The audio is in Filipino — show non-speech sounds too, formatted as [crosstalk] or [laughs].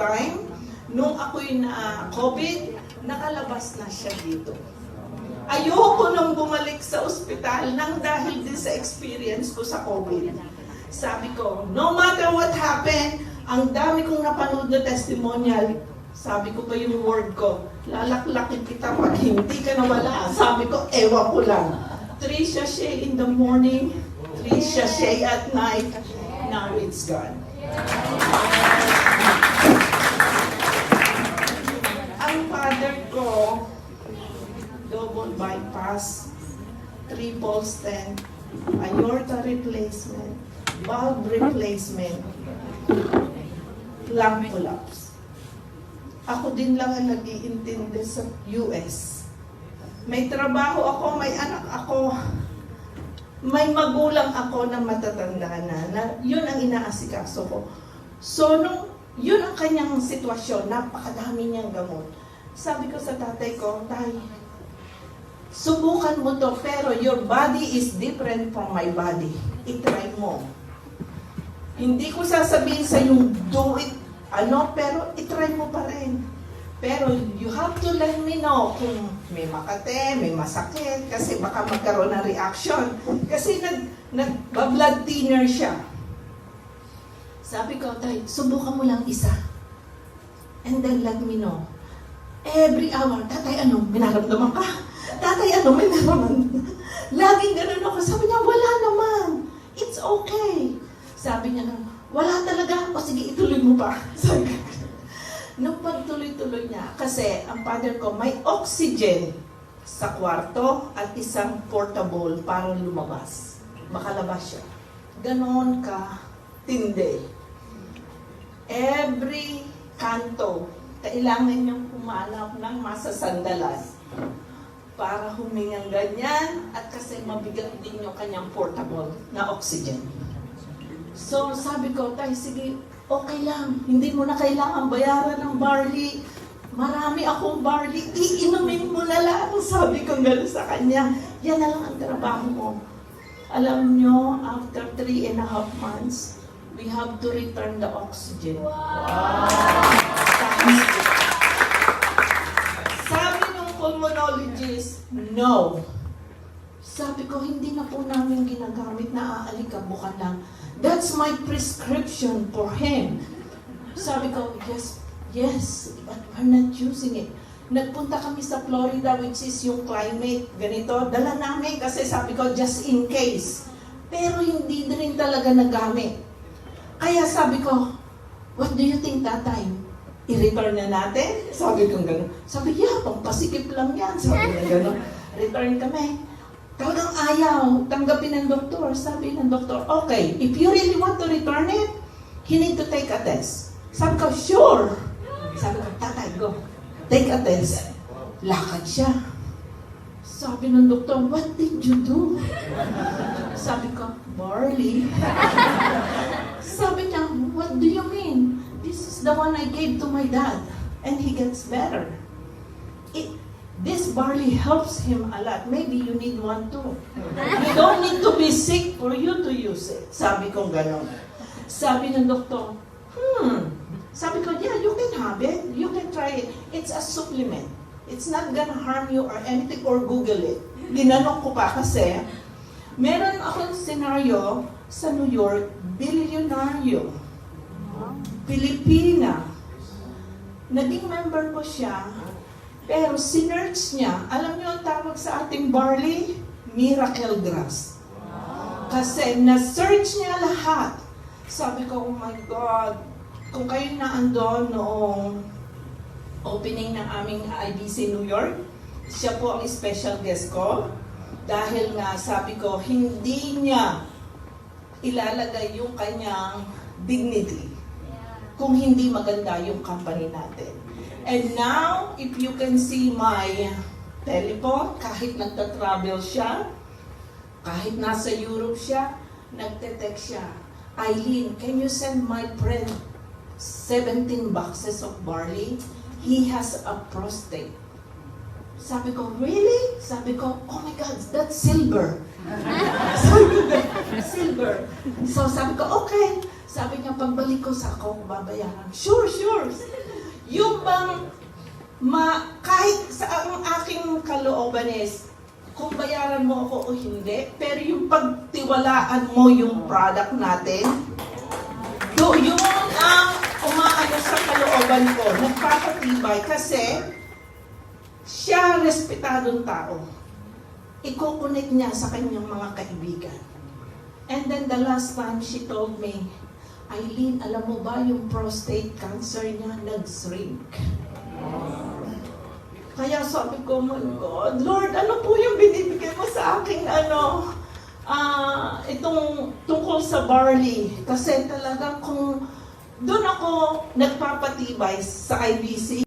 time, nung ako'y na COVID, nakalabas na siya dito. Ayoko nang bumalik sa ospital nang dahil din sa experience ko sa COVID. Sabi ko, no matter what happened, ang dami kong napanood na testimonial, sabi ko pa yung word ko, lalaklakin kita pag hindi ka nawala. Sabi ko, ewan ko lang. Three sachet in the morning, three sachet at night, now it's gone. Ang father ko, double bypass, triple stent, aorta replacement, valve replacement, lung collapse. Ako din lang ang nag-iintindi sa US. May trabaho ako, may anak ako, may magulang ako na matatanda na, na yun ang inaasikaso ko. So, nung yun ang kanyang sitwasyon, napakadami niyang gamot. Sabi ko sa tatay ko, tay, subukan mo to, pero your body is different from my body. I-try mo. Hindi ko sasabihin sa yung do it, ano, pero i-try mo pa rin. Pero you have to let me know kung may makate, may masakit, kasi baka magkaroon ng reaction. Kasi nag, nag-blood thinner siya. Sabi ko, tay, subukan mo lang isa. And then let me know. Every hour, tatay, ano, may naramdaman ka? Tatay, ano, may naramdaman? Laging ganun ako. Sabi niya, wala naman. It's okay. Sabi niya, wala talaga. O sige, ituloy mo pa. [laughs] Sabi Nung pagtuloy-tuloy niya, kasi ang father ko may oxygen sa kwarto at isang portable para lumabas. Makalabas siya. Ganon ka tindi. Every kanto, kailangan niyang humanap ng masasandalan para humingang ganyan at kasi mabigat din yung kanyang portable na oxygen. So sabi ko, tay, sige, okay lang. Hindi mo na kailangan bayaran ng barley. Marami akong barley. Iinumin mo na lang. [laughs] Sabi ko gano'n sa kanya. Yan na lang ang trabaho mo. Alam nyo, after three and a half months, we have to return the oxygen. Sabi ng pulmonologist, no. Sabi ko, hindi na po namin ginagamit na aalikabukan lang. That's my prescription for him. Sabi ko, yes, yes, but we're not using it. Nagpunta kami sa Florida, which is yung climate, ganito. Dala namin kasi sabi ko, just in case. Pero hindi din talaga nagamit. Kaya sabi ko, what do you think that time? I-return na natin? Sabi ko gano'n. Sabi, yeah, pampasikip lang yan. Sabi niya gano'n. Return kami. Talagang ayaw. Tanggapin ng doktor. Sabi ng doktor, okay, if you really want to return it, he need to take a test. Sabi ko, sure. Sabi ko, tatay, go. Take a test. Lakad siya. Sabi ng doktor, what did you do? Sabi ko, barley. The one I gave to my dad. And he gets better. It, this barley helps him a lot. Maybe you need one too. [laughs] You don't need to be sick for you to use it. Sabi ko gano'n. Sabi ng doktor, hmm. Sabi ko, yeah, you can have it. You can try it. It's a supplement. It's not gonna harm you or anything or Google it. Ginanong ko pa kasi meron akong senaryo sa New York, bilyonaryo. Pilipina. Naging member ko siya, pero sinerch niya, alam niyo ang tawag sa ating barley? Miracle grass. Kasi na-search niya lahat. Sabi ko, oh my God, kung kayo na andon noong opening ng aming IBC New York, siya po ang special guest ko. Dahil nga, sabi ko, hindi niya ilalagay yung kanyang dignity kung hindi maganda yung company natin. And now, if you can see my telephone, kahit nagta-travel siya, kahit nasa Europe siya, nagte-text siya, Eileen, can you send my friend 17 boxes of barley? He has a prostate. Sabi ko, really? Sabi ko, oh my God, that's silver. sabi [laughs] ko, silver. So sabi ko, okay. Sabi niya, pagbalik ko sa ako, babayaran. Sure, sure. Yung bang, ma, kahit sa ang aking kalooban is, kung bayaran mo ako o hindi, pero yung pagtiwalaan mo yung product natin, do, yun ang umaano sa kalooban ko, nagpapatibay kasi siya respetadong tao. Iko-connect niya sa kanyang mga kaibigan. And then the last time she told me, Eileen, alam mo ba yung prostate cancer niya nag-shrink? Kaya sabi ko, my God, Lord, ano po yung binibigay mo sa aking ano, ah, itong tungkol sa barley. Kasi talagang kung doon ako nagpapatibay sa IBC,